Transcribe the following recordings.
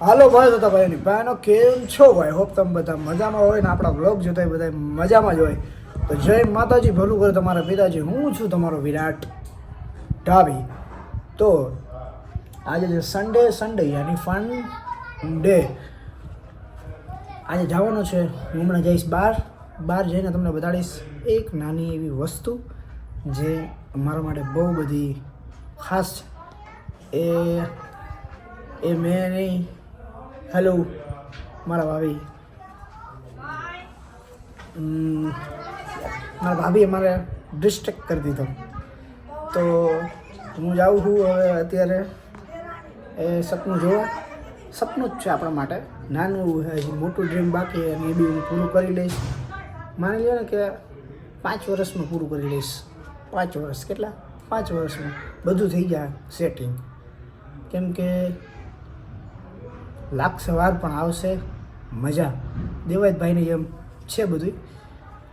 હાલો ભાઈ હતા ભાઈ ની બહેનો કેમ છો ભાઈ? હોપ તમે બધા મજામાં હોય ને આપણા વ્લોગ જોતા હોય બધા મજામાં જ હોય. તો જય માતાજી, ભલું કરે તમારા પિતાજી. હું છું તમારો વિરાટ ઢાબી. તો આજે છે સન્ડે સન્ડે યાની ફન ડે આજે જવાનો છે. હું હમણાં જઈશ બહાર. બહાર જઈને તમને બતાડીશ એક નાની એવી વસ્તુ જે મારા માટે બહુ બધી ખાસ છે. એ એ મેં નહીં હેલો મારા ભાભી. મારા ભાભીએ મારે ડિસ્ટ્રેક્ટ કરી દીધો. તો હું જાઉં છું હવે અત્યારે. એ સપનું જોવા. સપનું જ છે આપણા માટે. નાનું હજી મોટું ડ્રીમ બાકી અને એ બી હું પૂરું કરી લઈશ. માની લો ને કે પાંચ વર્ષમાં પૂરું કરી લઈશ. પાંચ વર્ષ, કેટલા? પાંચ વર્ષમાં બધું થઈ જાય સેટિંગ કેમ કે લાગશે વાર પણ આવશે. મજા. દેવાયતભાઈની જેમ છે બધું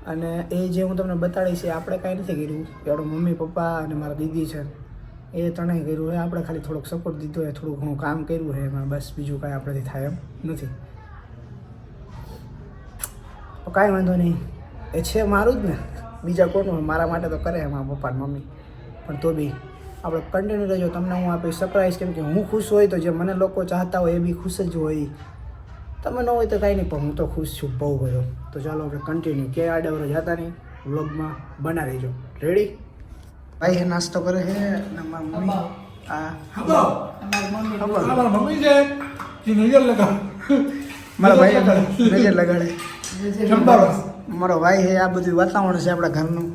અને એ જે હું તમને બતાડીશ એ આપણે કાંઈ નથી કર્યું. આપણો મમ્મી, પપ્પા અને મારા દીદી છે. એ ત્રણેય કર્યું હોય આપણે ખાલી થોડોક સપોર્ટ દીધો હોય થોડું ઘણું કામ કર્યું હોય એમાં બસ બીજું કાંઈ આપણાથી થાય એમ નથી. કાંઈ વાંધો નહીં. એ છે મારું જ ને. બીજા કોનું મારા માટે તો કરે મારા પપ્પા મમ્મી. પણ તો બી આપણે કન્ટેન્ટ રહેજો તમને હું આપીશ સરપ્રાઈઝ કેમ કે હું ખુશ હોય તો જે મને લોકો ચાહતા હોય એ બી ખુશ જ હોય. તમે ન હોય તો કાંઈ નહીં પણ હું તો ખુશ છું બહુ બધો. તો ચાલો આપણે કન્ટિન્યુ કે આડાવરો જતા નહીં. વ્લોગમાં બના રહેજો. રેડી ભાઈ હે નાસ્તો કરે છે અને મારી મમ્મી? આ અમારા મમ્મી છે. જે નજર લગાવ મારા ભાઈ નજર લગાડે. મારો ભાઈ છે આ બધું વાતાવરણ છે આપણા ઘરનું.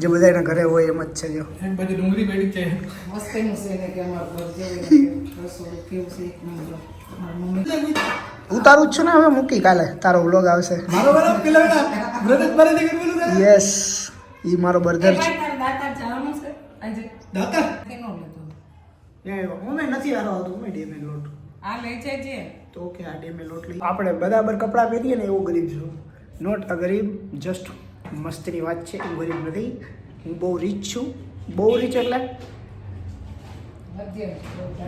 જે બધાના ઘરે હોય એમ જ છે જો. એમ પછી ડુંગળી પેડી છે મસ્ત એનું છે ને કે અમાર ઘર જેવું કેવું છે એક નંબર ઉતારું જ છું ને હવે મૂકી કાલે. તારો વ્લોગ આવશે. મારો બરાબર પેલા વ્રત નહીં કરવાનું છે યસ ઈ મારો બર્ગર છે. દાતા જવાનું છે? આજે. દાતા કેનો લીધો અમે નથી આરો આવતો અમે ડેમે લોટ. આ લે છે જે. તો કે આ ડેમે લોટ લઈ. આપણે બરાબર કપડાં પહેરીએ ને એવું ગરીબ છું. નોટ અ ગરીબ જસ્ટ મસ્તીની વાત છે, હું ગરીબ નથી, હું બહુ રીચ છું. બહુ રીચ એટલે?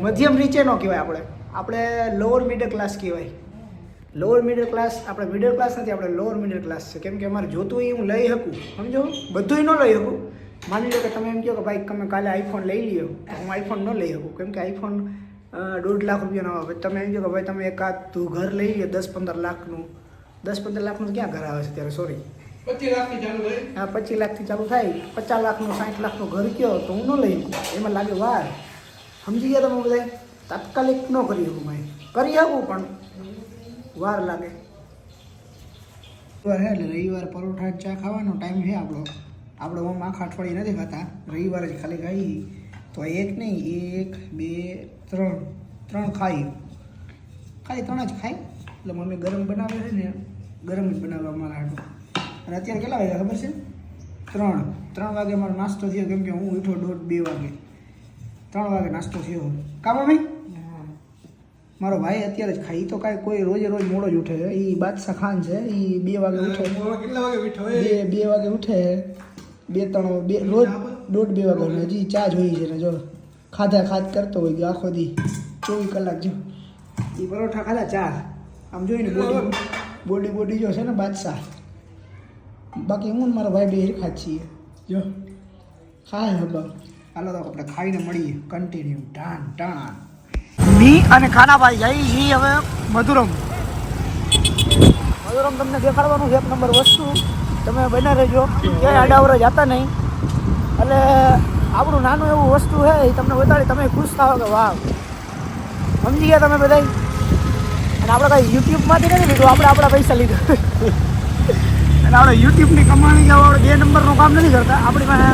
મધ્યમ રીચે ન કહેવાય આપણે. આપણે લોઅર મિડલ ક્લાસ કહેવાય. લોઅર મિડલ ક્લાસ આપણે મિડલ ક્લાસ નથી, આપણે લોઅર મિડલ ક્લાસ છે. કેમ કે અમારે જોતું હોય હું લઈ શકું. સમજો? બધુંય ન લઈ શકું. માની લો કે તમે એમ કહો કે ભાઈ તમે કાલે આઈફોન લઈ લ્યો. હું આઈફોન ન લઈ શકું. કેમ કે આઈફોન દોઢ લાખ રૂપિયાનો આવે. તમે એમ કહો કે ભાઈ તમે એકાદ તું ઘર લઈ લો દસ પંદર લાખનું. દસ પંદર લાખનું ક્યાં ઘર આવે છે ત્યારે સોરી આ પચીસ લાખથી ચાલુ થાય. પચાસ લાખનું, સાઠ લાખનું ઘર કયો તો હું ન લઈ એમાં લાગે વાર. સમજી ગયા તમે બધા તાત્કાલિક ન કરી શકું મેં કરી શકું પણ વાર લાગે. હે એટલે રવિવાર પરોઠા ચા ખાવાનો ટાઈમ છે આપણો. આપણે આમ આખા અઠવાડિયે નથી ખાતા. રવિવારે જ ખાલી ખાઈ. તો એક નહીં, એક, બે, ત્રણ. ત્રણ ખાઈ. ખાલી ત્રણ જ ખાઈ. એટલે મમ્મી ગરમ બનાવે છે ને, ગરમ જ બનાવે અમારા હાટું. અને અત્યારે કેટલા વાગ્યા ખબર છે? ત્રણ. ત્રણ વાગે મારો નાસ્તો થયો કેમ કે હું ઉઠો દોઢ બે વાગે. ત્રણ વાગે નાસ્તો થયો. કા મમ્મી? મારો ભાઈ અત્યારે જ ખાય. તો કાંઈ કોઈ રોજે રોજ મોડો જ ઉઠે. એ બાદશાહ ખાન છે. એ બે વાગે ઉઠે. કેટલા વાગે બે બે વાગે ઉઠે. બે ત્રણ બે રોજ દોઢ બે વાગે. હજી ચા જોઈએ છે ને જો. ખાધા ખાધ કરતો હોય કે આખો દી. ચોવીસ કલાક જો. એ પરોઠા ખાધા ચાર આમ જોઈને બોડી બોડી બોડી જો છે ને બાદશાહ. બાકી હું ને મારો ભાઈ બે હરખા જ છીએ. જો. ખાય હબર હાલો તો આપણે ખાઈને મળીએ. કન્ટિન્યુ ટાણ ટાણ મી અને ખાનાભાઈ જઈ છી હવે મધુરમ. મધુરમ તમને દેખાડવાનું છે એક નંબર વસ્તુ. તમે બના રહેજો. ક્યાંય આડાવરા જતા નહીં. એટલે આપણું નાનું એવું વસ્તુ છે એ તમને બતાડી તમે ખુશ થાઓ કે વાહ સમજી ગયા તમે બધા અને આપણે કાંઈ યુટ્યુબમાંથી નથી લીધું આપણે આપણા પૈસા લીધા. એટલે આપણે યુટ્યુબની કમાણી કે આપણે બે નંબરનું કામ નથી કરતા, આપણી પાસે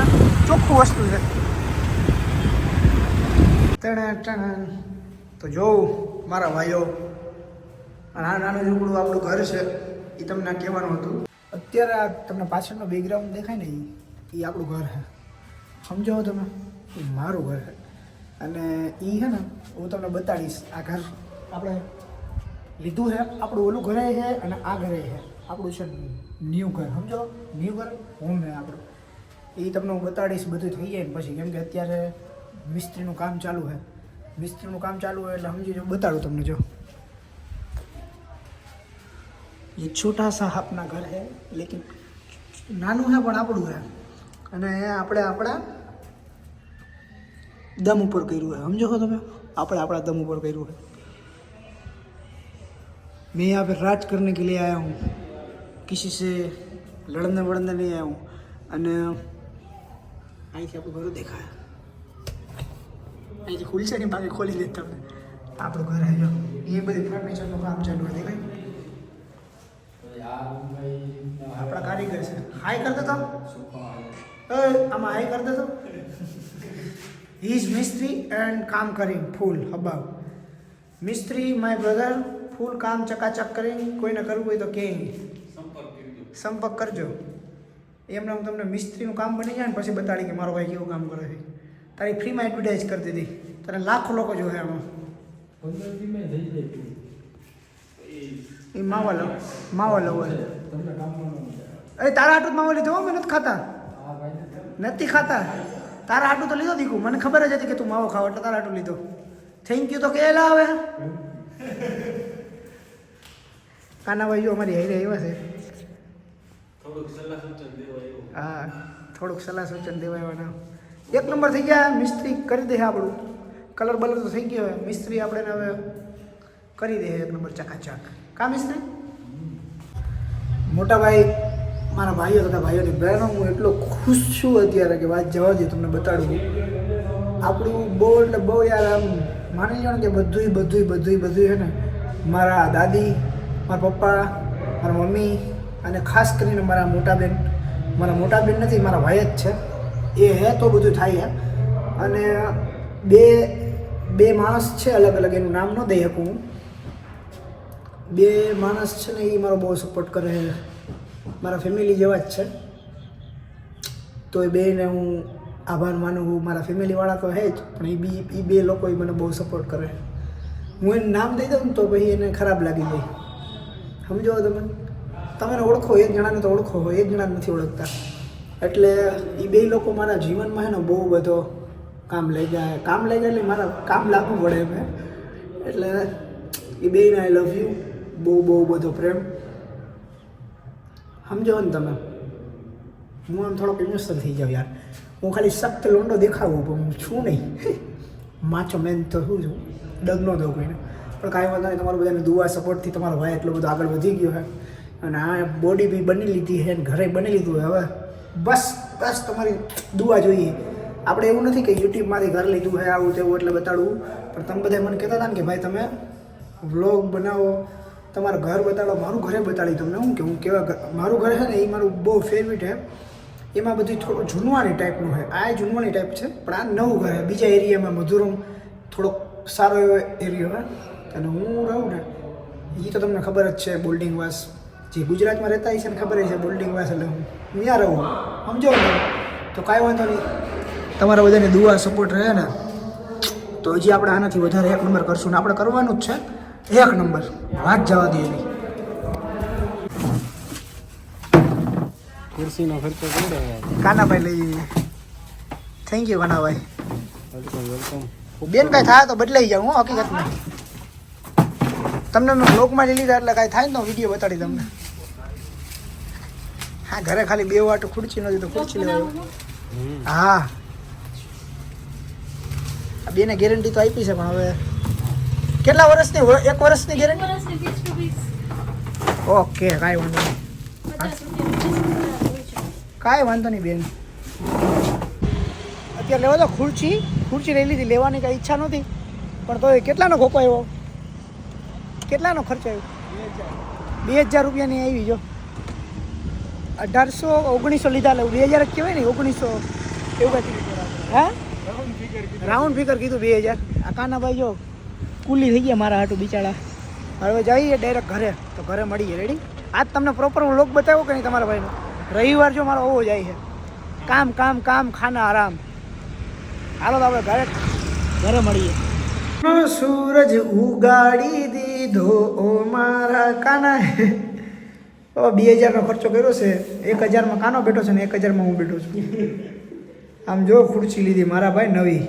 ચોખ્ખું વસ્તુ છે. ટણ. તો જોઉં, મારા ભાઈઓ અને આ નાનું ઝૂંપડું આપણું ઘર છે એ તમને કહેવાનું હતું. અત્યારે આ તમને પાછળનો બેકગ્રાઉન્ડ દેખાય ને એ આપણું ઘર છે. સમજો તમે એ મારું ઘર છે. અને એ છે ને, હું તમને બતાડીશ, આ ઘર આપણે લીધું છે, આપણું ઓલું ઘરે છે અને આ ઘરે છે. આપણું છે ન્યૂ ઘર સમજો ન્યૂ ઘર હોમ છે આપણું એ તમને હું બતાડીશ બધું થઈ જાય ને પછી કેમ કે અત્યારે મિસ્ત્રીનું કામ ચાલુ છે મિસ્ત્રીનું કામ ચાલુ હોય એટલે સમજી જો બતાડું તમને જો ये छोटा सा अपना घर है लेकिन નાનું है પણ આપણું है અને આપણે આપણા દમ ઉપર કર્યું है સમજો છો તમે આપણે આપણા દમ ઉપર કર્યું है मैं यहाँ पे राज करने के लिए आया हूँ किसी से लड़ने वड़ने नहीं आया हूँ અને અહીંથી આપણું ઘર દેખાય અહીંથી ખુલશે ને બાકી ખોલી દે તમને આપણું ઘર આવ્યો એ બધી ફર્નિચરનું કામ ચાલુ હોય દેખાય આપણા કારીગર છે હાય કરતો તો એ આમાં હાય કરતો તો હી ઇઝ મિસ્ત્રી એન્ડ કામ કરીને ફૂલ હબાવ મિસ્ત્રી માય બ્રધર ફૂલ કામ ચકાચક કરીને કોઈને કરવું હોય તો કે સંપર્ક કરજો. એમને હું તમને મિસ્ત્રીનું કામ બની જાય ને પછી બતાડી કે મારો ભાઈ કેવું કામ કરે છે. તારી ફ્રીમાં એડવર્ટાઇઝ કરી દીધી. તને લાખો લોકો જોવે આમાં. એ માવા લવ માવા લો હોય. અરે તારા હાટું માવો લીધો મેં નથી ખાતા. નથી ખાતા. તારા હાટું તો લીધો દીકુ. મને ખબર જ હતી કે તું માવો ખાવ એટલે તારા હાટું લીધો. થેન્ક યુ તો કે આવે કાનાભાઈ જો અમારી હારે આવ્યા છે. હા, થોડુંક સલાહ સૂચન દેવાય દેવાના એક નંબર થઈ ગયા, મિસ્ત્રી કરી દે આપણું. કલર બલર તો થઈ ગયો હવે. મિસ્ત્રી આપણે હવે કરી દે એક નંબર ચકાચક. કા મિસ્ત્રી? મોટા ભાઈ મારા ભાઈઓ તથા ભાઈઓની બહેનો, હું એટલો ખુશ છું અત્યારે કે વાત જવા દે, તમને બતાડું આપણું બહુ એટલે બહુ યાર આમ માની લો કે બધુંય બધુંય બધુંય બધુંય છે ને. મારા દાદી, મારા પપ્પા, મારા મમ્મી અને ખાસ કરીને મારા મોટા બેન, મારા મોટા બેન નથી, મારા ભાઈ જ છે. એ હે તો બધું થાય હે અને બે બે માણસ છે અલગ અલગ, એનું નામ ન દઈ શકું હું. બે માણસ છે ને એ મારો બહુ સપોર્ટ કરે મારા ફેમિલી જેવા જ છે. તો એ બેને હું આભાર માનું છું. મારા ફેમિલીવાળા તો હે જ, પણ એ બી, એ બે લોકો એ મને બહુ સપોર્ટ કરે હું એને નામ દઈ દઉં ને તો પછી એને ખરાબ લાગી જાય. સમજો તમે? તમે ઓળખો, એક જણાને તો ઓળખો એક જણાને નથી ઓળખતા. એટલે એ બે લોકો મારા જીવનમાં છે ને બહુ બધો કામ લઈ જાય. કામ લઈ જાય એટલે મારા કામ લાગવું પડે એમ એટલે એ બેને આઈ લવ યુ બહુ બહુ બધો પ્રેમ. સમજો ને તમે? હું આમ થોડોક ઇમોશનલ થઈ જાઉં યાર. હું ખાલી સખ્ત લોંડો દેખાવું પણ હું છું નહીં. માચો મેન તો શું છું? ડગ ન દઉં કોઈને. પણ કાંઈ વાંધો નહીં, તમારું બધાને દુઆ સપોર્ટથી તમારો ભાઈ એટલો બધો આગળ વધી ગયો છે અને આ બોડી બી બની લીધી છે અને ઘરે બની લીધું હવે બસ બસ તમારી દુઆ જોઈએ. આપણે એવું નથી કે યુટ્યુબમાંથી ઘર લીધું છે, આવું તેવું એટલે બતાડવું. પણ તમે બધા મને કહેતા હતા ને કે ભાઈ તમે વ્લોગ બનાવો, તમારું ઘર બતાડો, મારું ઘરે બતાડી તમને. હું કે, હું કેવા મારું ઘર છે ને, એ મારું બહુ ફેવરિટ છે. એમાં બધું થોડું જૂનવાણી ટાઈપનું છે. આ જૂનવાણી ટાઈપ છે, પણ આ નવું ઘર છે. બીજા એરિયામાં મધુરમ થોડોક સારો એવો એરિયો છે. અને હું રહું ને એ તો તમને ખબર જ છે બોલ્ડિંગ વાસ જે ગુજરાતમાં રહેતા હશે ને ખબર છે બોલ્ડિંગ વાસ એટલે હું ત્યાં રહું. સમજો ને? તો કાંઈ વાંધો નહીં. તમારા બધાને દુઆ સપોર્ટ રહે ને? તો હજી આપણે આનાથી વધારે એક નંબર કરશું ને આપણે કરવાનું જ છે. એક નંબર વાત જવા દઈએ નહીં ખુરશીનો ખર્ચો આવે? કાનાભાઈ લઈ thank you Kanabhai. Welcome welcome બેન કાંઈ થાય તો બદલાઈ જાઉં હું હકીકતમાં. તમને મેં બ્લોગમાં લઈ લીધા એટલે કાંઈ થાય ને તો વીડિયો બતાડી તમને. હા ઘરે ખાલી બે વાટ ખુરચી નથી તો ખુરચી લેવાય હા. આ બેને ગેરંટી તો આપી છે પણ હવે કેટલા વર્ષની એક વર્ષની ગેરંટી ઓકે કાંઈ વાંધો નહીં. કાંઈ વાંધો નહીં બેન. અત્યારે લેવા તો ખુરચી ખુરચી લઈ લીધી લેવાની કાંઈ ઈચ્છા નહોતી. પણ તો કેટલાનો ખોકો આવ્યો? કેટલાનો ખર્ચ આવ્યો? બે હજાર રૂપિયાની આવી જો. અઢારસો ઓગણીસો લીધા લેવું બે હજાર જ કહેવાય ને, ઓગણીસો એવું કહેતી હા? રાઉન્ડ ફિગર કીધું બે હજાર. આ કાનાભાઈ જો કુલી થઈ ગયા મારા હાટું બિચારા. હવે જઈએ ડાયરેક્ટ ઘરે, તો ઘરે મળીએ. રેડી આજ તમને પ્રોપર હું લોક બતાવ્યો કે નહીં તમારા ભાઈનો? રવિવાર જો મારો ઓવો જાય છે. કામ કામ કામ, ખાના આરામ. હાલો તો આપણે ઘરે ઘરે મળીએ. સૂરજ ઉગાડી દીધો ઓ મારા કાના. ઓ બે હજારનો ખર્ચો કર્યો છે એક હજારમાં કાનો બેઠો છે ને એક હજારમાં હું બેઠો છું. આમ જો ખુરશી લીધી મારા ભાઈ નવી.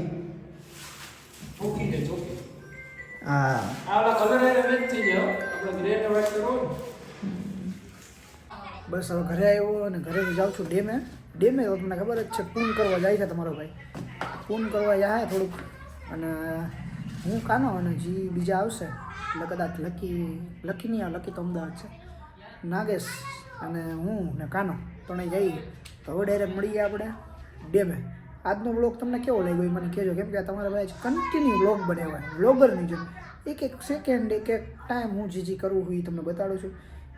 બસ હવે ઘરે આવ્યો અને ઘરે જાઉં છું ડેમે. ડેમે તમને ખબર જ છે પૂન કરવા જાય છે તમારો ભાઈ. પૂન કરવા જાય થોડુંક. અને હું કાનો અને જી બીજા આવશે. એટલે કદાચ લકી લકી નહીં આવે લકી તો અમદાવાદ છે. નાગેશ અને હું ને કાનો ત્રણેય જઈએ. તો હવે ડાયરેક્ટ મળીએ આપણે. ડેમે આજનો બ્લોગ તમને કેવો લાગ્યો એ મને કહેજો. કેમ કે તમારા ભાઈ કન્ટિન્યુ બ્લોગ બનાવવા બ્લોગરની જેમ. એક એક સેકન્ડ એક એક ટાઈમ હું જે જે કરવું હોય એ તમને બતાડું છું.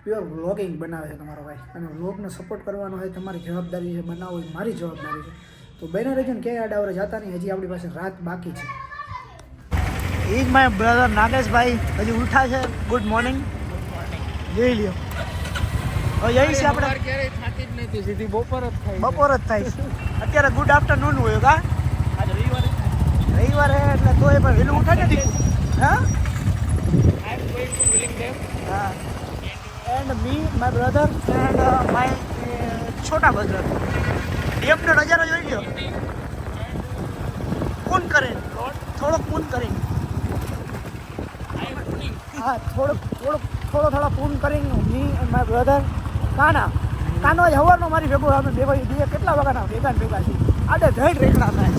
પ્યોર વ્લોગિંગ બનાવે છે તમારો ભાઈ. અને વ્લોગને સપોર્ટ કરવાનો હોય તમારી જવાબદારી છે. બનાવવો એ મારી જવાબદારી છે. તો બેના રહેજો ને ક્યાંય આડાવરે જતા નહીં. હજી આપણી પાસે રાત બાકી છે. એ જ માય બ્રધર નાગેશભાઈ. હજી ઉઠા છે. ગુડ મોર્નિંગ જોઈ લ્યો. હવે છે આપણે. ક્યારેય થાકી જ નથી. સીધી બપોર જ થાય બપોર જ થાય અત્યારે ગુડ આફ્ટરનૂન હોય કા આજ રવિવારે રવિવારે એટલે તોય પણ વહેલું ઉઠે ને હા? I am going to Willingdon dam હા. And me my brother and my Chhota brother ડેમનો નજારો જોઈ લ્યો પૂન કરે થોડોક પૂન કરીને હા થોડોક થોડોક થોડો થોડો ફોન કરીને me and my brother Kana? Kano જ હવારનો મારી ભેગો અમે બે ભાઈ બે કેટલા વાગ્યાના ભેગા ભેગા છે આડે ધડ રેકડા થાય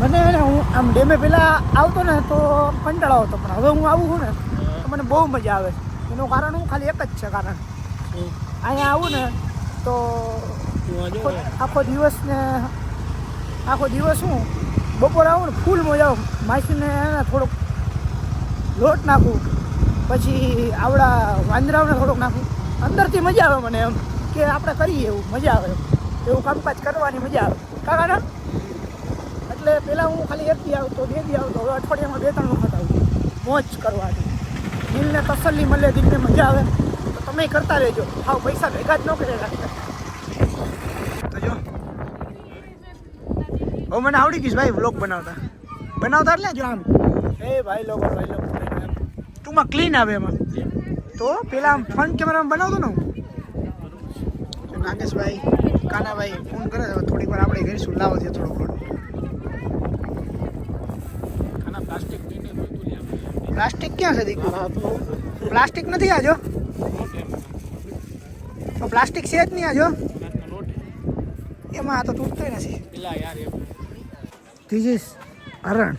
મને એને હું આમ ડેમે પહેલાં આવતો ને તો કંટાળો આવતો પણ હવે હું આવું છું ને તો મને બહુ મજા આવે એનું કારણ હું ખાલી એક જ છે કારણ. અહીંયા આવું ને તો આખો દિવસ ને આખો દિવસ હું બપોર આવું ને ફૂલ મજા આવે. માસીને એને થોડુંક લોટ નાખું પછી આવડા વાંદરાઓને થોડુંક નાખું. અંદરથી મજા આવે મને એમ, કે આપણે કરીએ એવું, મજા આવે એવું કામકાજ કરવાની મજા આવે. કારણ એટલે પહેલાં હું ખાલી એકથી આવતો, બે દી આવતો, હવે અઠવાડિયામાં બે ત્રણ વખત આવું મોજ કરવાની. દિલને તસલ્લી મળે, દિલને મજા આવે. તો તમે કરતા રહેજો. હાવ પૈસા ભેગા જ ન કરે રાખતા હવે મને આવડી ગઈશ ભાઈ વ્લોગ બનાવતા. બનાવતા એટલે જો આમ. એ ભાઈ લોકો ભાઈ લોકો. ટૂંકમાં ક્લીન આવે એમાં. તો પેલા આમ ફ્રન્ટ કેમેરામાં બનાવતો ને હું. નાગેશભાઈ કાનાભાઈ ફોન કરે છે થોડીક વાર આપણે કરીશું લાવો છે થોડો ઘણો. પ્લાસ્ટિક ક્યાં છે દીકુ પ્લાસ્ટિક નથી આજો તો પ્લાસ્ટિક છે જ નહીં આજો એમાં આ તો તૂટતોય નથી. ઇઝ હરણ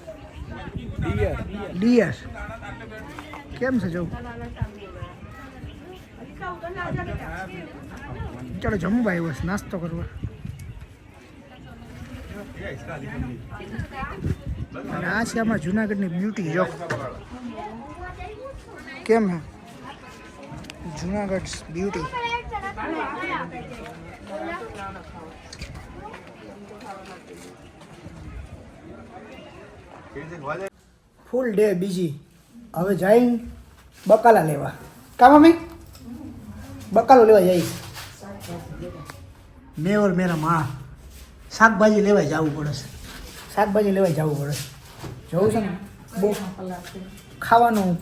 ડિયર ડિયર કેમ છે જોવું ચાલો જમવા આવ્યો છે, નાસ્તો કરવા. અને આ છે અમારા જુનાગઢની બ્યુટી જો કેમ હે? જુનાગઢ બ્યુટી. ફૂલ ડે બીજી. હવે જઈ બકાલા લેવા. કામ મમ્મી? બકાલો લેવા જાય. મેવર મેરા મા શાકભાજી લેવા જવું પડે છે. શાકભાજી લેવા જવું પડે છે. જવું છે ને? બહુ ખાવાનું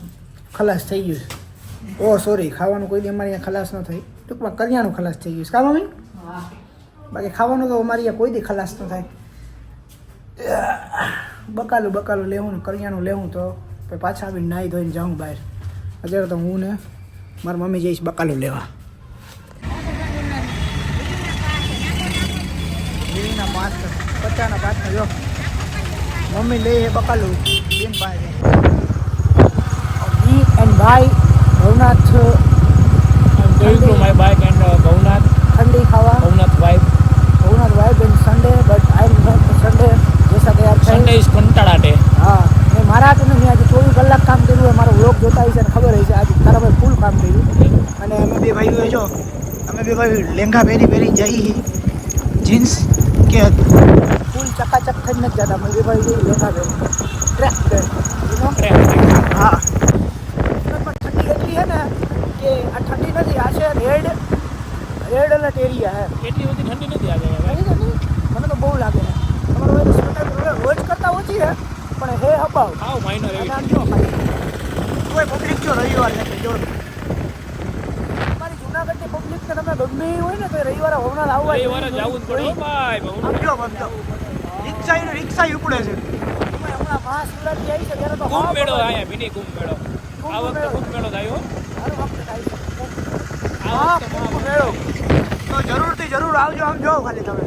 ખલાસ થઈ ગયું છે. ઓ સોરી ખાવાનું કોઈ દી અમારે અહીંયા ખલાસ ન થઈ ટૂંકમાં કરિયાણું ખલાસ થઈ ગયું છે. કા મમ્મી? બાકી ખાવાનું તો અમારે અહીંયા કોઈ દી ખલાસ ન થાય. બકાલું બકાલું લેવું ને કરિયાણું લેવું તો. પાછા આવીને નાહી ધોઈને જાઉં બહાર. અત્યારે તો હું ને મારી મમ્મી જઈશ બકાલું લેવા. વીના પાંચ પચાસના પાંચના જો. મમ્મી લઈ છે બકાલું. બેન પાસે મી એન્ડ ભાઈ ભવનાથ. uh, Bhavnath, ઠંડી. ખાવા. Bhavnath vibe. Bhavnath vibe and Sunday but I Sunday જૈસા કે આપ Sunday is કંટાળા day. હા મેં મારા હાથે નહીં આજે ચોવીસ કલાક કામ કર્યું હોય મારો વ્લોગ જોતા છે ને ખબર હશે આજે તારા ભાઈ ફૂલ કામ કર્યું અને અમે બે ભાઈઓ જો ભાઈ લેંઘા પહેરી પહેરી જઈ જીન્સ કે ફૂલ ચકાચક થઈ નથી જતા અમે બે ભાઈ જઈ લેંઘા પહેરી. ટ્રેક પહેરી. હા. ઠંડી એટલી છે ને કે આ ઠંડી નથી આ છે રેડ રેડ એલર્ટ એરિયા હે. એટલી બધી ઠંડી નથી આજે. ને? મને તો બહુ લાગે છે. તમારો સ્વેટર રોજ કરતાં ઓછી છે પણ હે હબાવ હાવ માઇનર એવી કોઈ પબ્લિક જો રવિવાર નથી જો અમારી પબ્લિક તમે ગમે હોય ને તો રવિવારે હોવનાર આવવા રવિવારે જવું જ પડે ભાઈ રિક્ષા રિક્ષા ઉપડે છે. અમે હમણાં મહાશિવરાત્રી આવી છે ત્યારે તો કુંભ મેળો. આયા મિની કુંભ મેળો. આ વખતે કુંભ મેળો થયો હારું થાય હા કુંભ મેળો. તો જરૂરથી જરૂર આવજો આમ જો ખાલી તમે.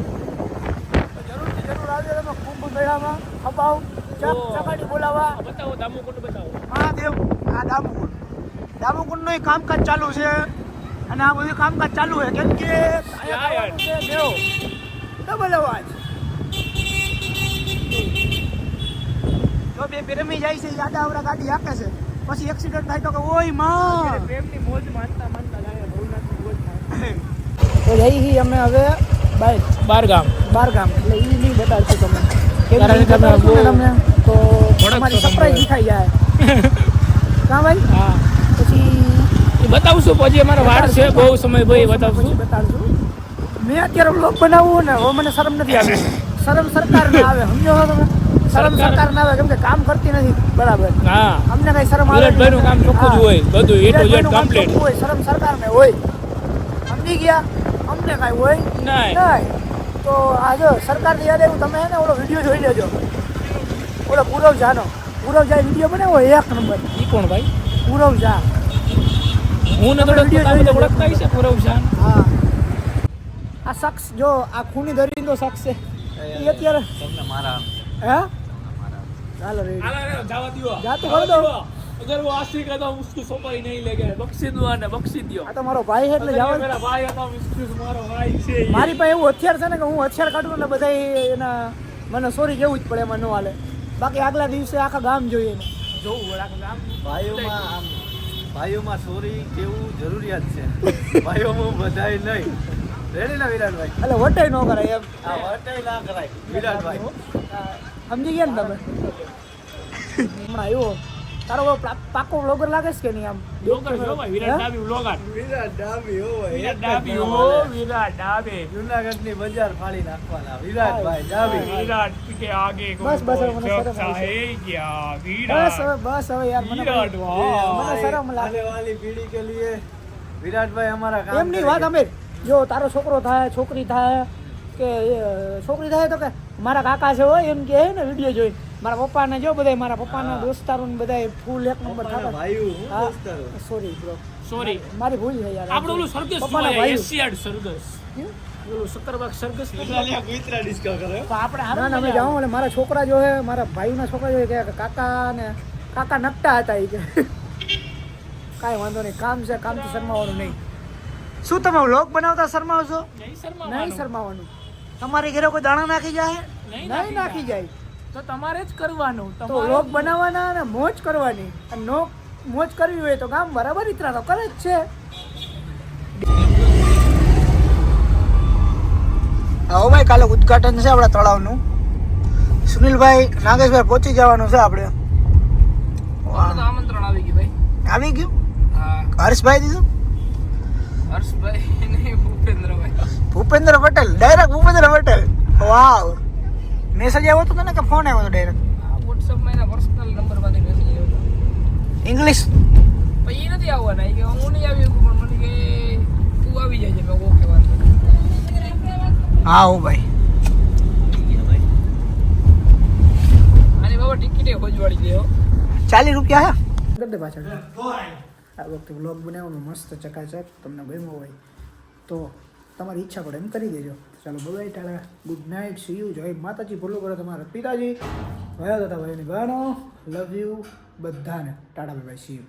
તો જરૂરથી જરૂર આવજો તમે કુંભ મેળામાં. અપાવ ચક ચકાડી બોલાવા. બતાવો દામુકુંડ બતાવો. મહાદેવ આ દામુકુંડ. દામુકુંડનું કામકાજ ચાલુ છે. અને આ બધું કામકાજ ચાલુ છે. કેમ કે ડબલ અવાજ. જો બે પ્રેમી જાય છે યાદા આવડા ગાડી હાકે છે. પછી એક્સિડન્ટ થાય તો કે ઓયમાં. પ્રેમની મોજ માનતા માનતા જાય ભવનાથની મોજ. તો જઈ હી અમે હવે બાઈક બાર ગામ બાર ગામ એટલે ઈ નહીં બતાવશું તમને. કેમ કારણ કે તમે તો તમારી તમે. સરપ્રાઈઝ દેખાઈ જાય. કા ભાઈ? હા. બતાવશું પછી અમારા વાળ છે બહુ સમય ભાઈ બતાવશું મેં અત્યારે બ્લોગ બનાવવું ને હવે મને શરમ નથી આવી. શરમ સરકાર ના આવે સમજો છો તમે? શરમ સરકાર- ના આવે કેમ કે કામ કરતી નથી. બરાબર. હા. અમને કઈ શરમ આવે વિરાટભાઈનું કામ ચોખ્ખું જ હોય બધું એ ટુ ઝેડ કમ્પ્લીટ હોય શરમ સરકાર ને હોય. સમજી ગયા? અમને કઈ હોય? નહીં. તો આ જો સરકારની યાદ એવું તમે હે ને ઓલો વીડિયો જોઈ લેજો. ઓલો પૂરવ જાનો પૂરવ જાય વીડિયો બનાવો એક નંબર. ઈ કોણ ભાઈ? પૂરવ ઝા હું ને થોડોક વિડીયો જોઈ તો લેજો. ઓળખતા હશે પૂરવ શાન હા આ શખ્સ જો આ ખૂની દરિંદો શખ્સ છે એ અત્યારે હે ચાલો રેડી જવા દો જાતું કરી દો. અગર वो आशिक है तो हम उसको सोपारी नहीं लेंगे बख्शी दो ने बख्शी दियो આ તો મારો ભાઈ છે એટલે अगर ये જવા मेरा भाई है तो हम इसको मारो भाई से મારી પાસે એવું હથિયાર છે ને કે હું હથિયાર કાઢું એટલે બધા એના મને સોરી કેવું જ પડે એમાં ન હાલે બાકી આગલા દિવસે આખા ગામ જોઈએ એને જોવું વળા કે આમ ભાઈઓમાં આમ ભાઈઓમાં સોરી કેવું જરૂરિયાત છે? ભાઈઓમાં બધાય નહીં. રેડી ના વિરાટભાઈ? એટલે વટાઈ ન કરાય એમ. આ વટાઈ ના કરાય. વિરાટભાઈ. સમજી ગયા ને તમે? હમણાં આવ્યો. તારો પાકો વ્લોગર લાગે છે કે નહીં આમ? વ્લોગર જો ભાઈ વિરાટ ડાબી વ્લોગર વિરાટ ડાબી હો વિરાટ ડાબી હો વિરાટ ડાબી. જૂનાગઢની બજાર ફાડી નાખવાના. વિરાટ ભાઈ ડાબી. વિરાટ કે આગે બસ બસ મને સરસ હે ગયા. વિરાટ. બસ હવે યાર મને વિરાટ મને શરમ લાગે. વાલી પીડી કે લીએ? વિરાટ ભાઈ અમારા કામ એમની વાત અમે જો તારો છોકરો થાય છોકરી થાય કે છોકરી થાય તો કે મારા કાકા છે હોય એમ કે ને વિડિયો જોઈ મારા પપ્પાને જો બધા મારા પપ્પાના. દોસ્તારો ને બધા ફૂલ એક નંબર થતા. ભાઈઓ સોરી બ્રો સોરી મારી ભૂલ છે યાર. આપણે ઓલું સરગસ પપ્પાના એશિયાડ સરગસ કેમ? ઓલું સક્કરબાગ સરગસ વિરાલિયા કુતરા ડિસ્કો કરે તો આપણે ના હારું ના અમે મજા જાઉં એટલે મારા છોકરા જો હે મારા ભાઈના છોકરા જો કે કાકા ને કાકા નકટા હતા એ કે. કાંઈ વાંધો નહીં કામ છે કામ તો શરમાવાનું નહીં. શું તમે વ્લોગ બનાવતા શરમાવશો? નહીં શરમાવાનું. તમારી ઘરે કોઈ દાણા નાખી જાય? નહીં નાખી જાય. તો તમારે જ કરવાનું. તો તમારે વ્લોગ બનાવવાના અને મોજ કરવાની. અને નો મોજ કરવી હોય તો કામ બરાબર રીતના તો કરે જ છે. આવો ભાઈ કાલે ઉદઘાટન છે આપણા તળાવનું. સુનિલભાઈ નાગેશભાઈ પહોંચી જવાનું છે આપણે. આમંત્રણ આવી ગયું ભાઈ. આવી ગયું? હા. હર્ષભાઈ દીધું? Harshbhai Bhupendrabhai. Bhupendra Patel direct Bhupendra Patel. Wow message આવ્યો હતો તને કે ફોન આવ્યો હતો ડાયરેક્ટ આ વોટ્સઅપમાં એના પર્સનલ નંબરમાંથી મેસેજ આવ્યો હતો ઇંગ્લિશ પછી નથી આવવાના એ કે હું નહીં આવી શકું પણ મને કે તું આવી જાય છે ઓકે વાત. હા હો ભાઈ. આની બાબા ટિકિટે ખોજવાડી દે ચાલીસ રૂપિયા હા? કરી દે પાછળ. આ વખતે વ્લોગ બનાવવાનો મસ્ત ચકાચક તમને ગમ્યો હોય તો તમારી ઈચ્છા પડે એમ કરી દેજો. ચાલો બધાય ટાળા. ગુડ નાઇટ સી યુ જય માતાજી. ભૂલો કરો તમારા પિતાજી. વયા દાદા ભાઈની બહેનો. લવ યુ બધાને. ટાટા ભાઈ સી યુ